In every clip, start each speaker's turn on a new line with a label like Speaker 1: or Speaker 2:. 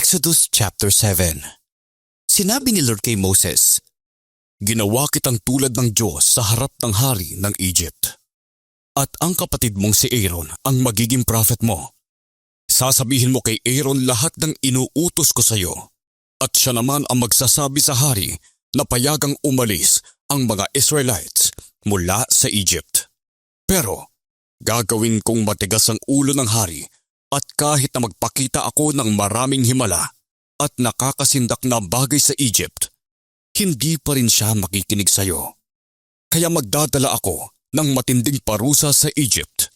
Speaker 1: Exodus chapter 7 Sinabi ni Lord kay Moses, Ginawa kitang tulad ng Diyos sa harap ng hari ng Egypt. At ang kapatid mong si Aaron ang magiging prophet mo. Sasabihin mo kay Aaron lahat ng inuutos ko sa iyo. At siya naman ang magsasabi sa hari na payagang umalis ang mga Israelites mula sa Egypt. Pero gagawin kong matigas ang ulo ng hari at kahit na magpakita ako ng maraming himala at nakakasindak na bagay sa Egypt, hindi pa rin siya makikinig sa iyo. Kaya magdadala ako ng matinding parusa sa Egypt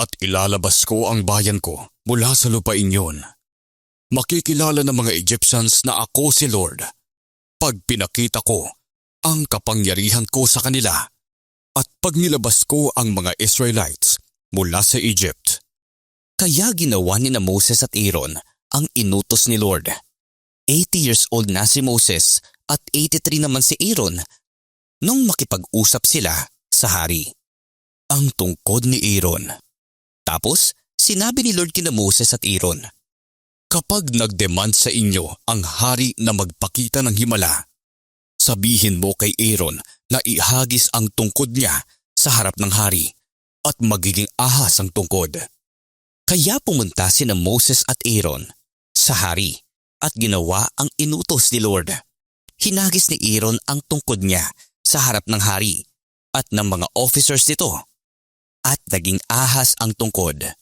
Speaker 1: at ilalabas ko ang bayan ko mula sa lupain yon. Makikilala ng mga Egyptians na ako si Lord pag pinakita ko ang kapangyarihan ko sa kanila at pag nilabas ko ang mga Israelites mula sa Egypt. Kaya ginawa ni na Moses at Aaron ang inutos ni Lord. 80 years old na si Moses at 83 naman si Aaron nung makipag-usap sila sa hari. Ang tungkod ni Aaron. Tapos sinabi ni Lord kina Moses at Aaron, Kapag nagdemand sa inyo ang hari na magpakita ng himala, sabihin mo kay Aaron na ihagis ang tungkod niya sa harap ng hari at magiging ahas ang tungkod. Kaya pumunta si na Moses at Aaron sa hari at ginawa ang inutos ni Lord. Hinagis ni Aaron ang tungkod niya sa harap ng hari at ng mga officers nito at naging ahas ang tungkod.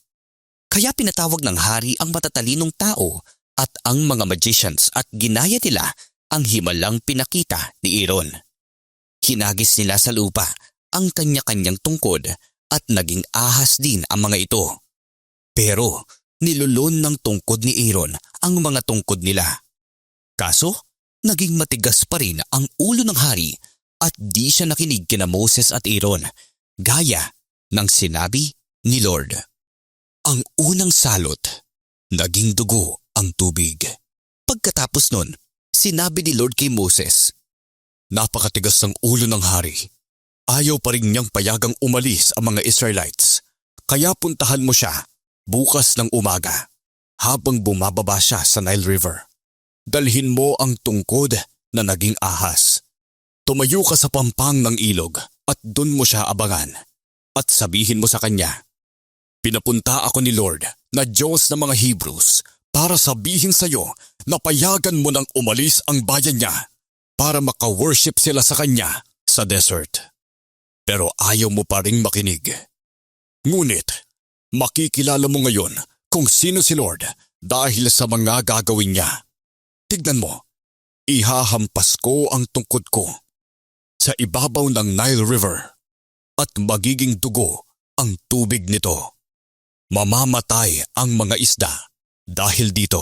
Speaker 1: Kaya pinatawag ng hari ang matatalinong tao at ang mga magicians at ginaya nila ang himalang pinakita ni Aaron. Hinagis nila sa lupa ang kanya-kanyang tungkod at naging ahas din ang mga ito. Pero nilulon ng tungkod ni Aaron ang mga tungkod nila. Kaso, naging matigas pa rin ang ulo ng hari at di siya nakinig kina Moses at Aaron gaya ng sinabi ni Lord. Ang unang salot, naging dugo ang tubig. Pagkatapos nun, sinabi ni Lord kay Moses, Napakatigas ng ulo ng hari. Ayaw pa rin niyang payagang umalis ang mga Israelites. Kaya puntahan mo siya bukas ng umaga habang bumababa siya sa Nile River. Dalhin mo ang tungkod na naging ahas. Tumayo ka sa pampang ng ilog at dun mo siya abangan. At sabihin mo sa kanya, Pinapunta ako ni Lord na Diyos ng mga Hebrews para sabihin sa iyo na payagan mo nang umalis ang bayan niya para maka-worship sila sa kanya sa desert. Pero ayaw mo pa ring makinig. Ngunit, makikilala mo ngayon kung sino si Lord dahil sa mga gagawin niya. Tignan mo, ihahampas ko ang tungkod ko sa ibabaw ng Nile River at magiging dugo ang tubig nito. Mamamatay ang mga isda dahil dito.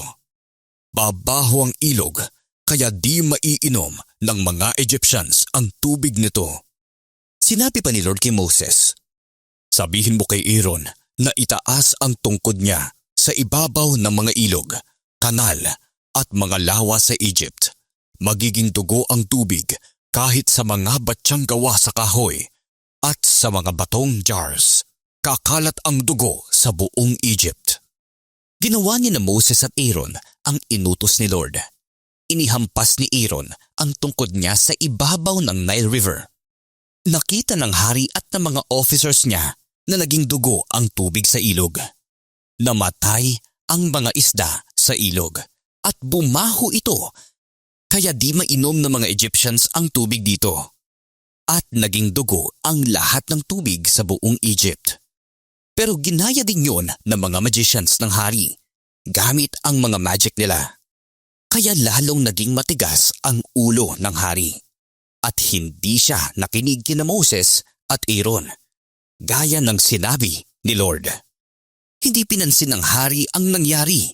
Speaker 1: Babaho ang ilog kaya di maiinom ng mga Egyptians ang tubig nito. Sinabi pa ni Lord kay Moses, Sabihin mo kay Aaron na itaas ang tungkod niya sa ibabaw ng mga ilog, kanal at mga lawa sa Egypt. Magiging dugo ang tubig kahit sa mga batsyang gawa sa kahoy at sa mga batong jars. Kakalat ang dugo sa buong Egypt. Ginawa ni na Moses at Aaron ang inutos ni Lord. Inihampas ni Aaron ang tungkod niya sa ibabaw ng Nile River. Nakita ng hari at ng mga officers niya na naging dugo ang tubig sa ilog. Namatay ang mga isda sa ilog at bumaho ito kaya di mainom ng mga Egyptians ang tubig dito. At naging dugo ang lahat ng tubig sa buong Egypt. Pero ginaya din yon ng mga magicians ng hari gamit ang mga magic nila. Kaya lalong naging matigas ang ulo ng hari. At hindi siya nakinig kina Moses at Aaron. Gaya ng sinabi ni Lord. Hindi pinansin ng hari ang nangyari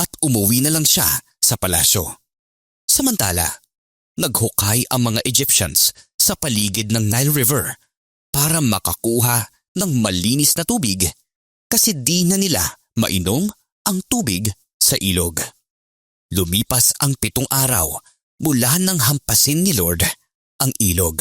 Speaker 1: at umuwi na lang siya sa palasyo. Samantala, naghukay ang mga Egyptians sa paligid ng Nile River para makakuha ng malinis na tubig kasi di na nila mainom ang tubig sa ilog. Lumipas ang pitong araw mula nang hampasin ni Lord ang ilog.